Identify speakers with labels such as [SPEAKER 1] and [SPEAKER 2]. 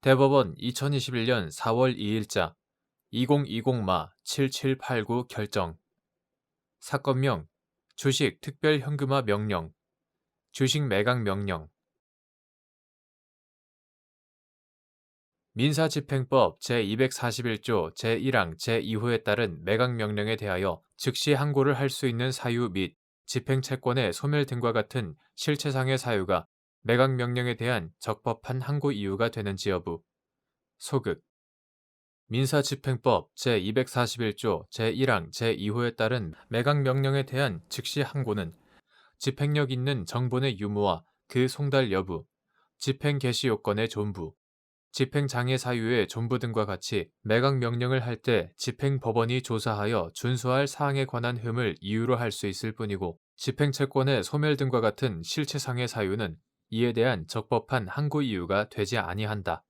[SPEAKER 1] 대법원 2021년 4월 2일자 2020마 7789 결정. 사건명 주식 특별 현금화 명령. 주식 매각 명령. 민사집행법 제241조 제1항 제2호에 따른 매각 명령에 대하여 즉시 항고를 할 수 있는 사유 및 집행채권의 소멸 등과 같은 실체상의 사유가 매각 명령에 대한 적법한 항고 이유가 되는지 여부. 소극 민사집행법 제241조 제1항 제2호에 따른 매각 명령에 대한 즉시 항고는 집행력 있는 정본의 유무와 그 송달 여부, 집행 개시 요건의 존부, 집행 장애 사유의 존부 등과 같이 매각 명령을 할 때 집행 법원이 조사하여 준수할 사항에 관한 흠을 이유로 할 수 있을 뿐이고 집행 채권의 소멸 등과 같은 실체상의 사유는 이에 대한 적법한 항고 이유가 되지 아니한다.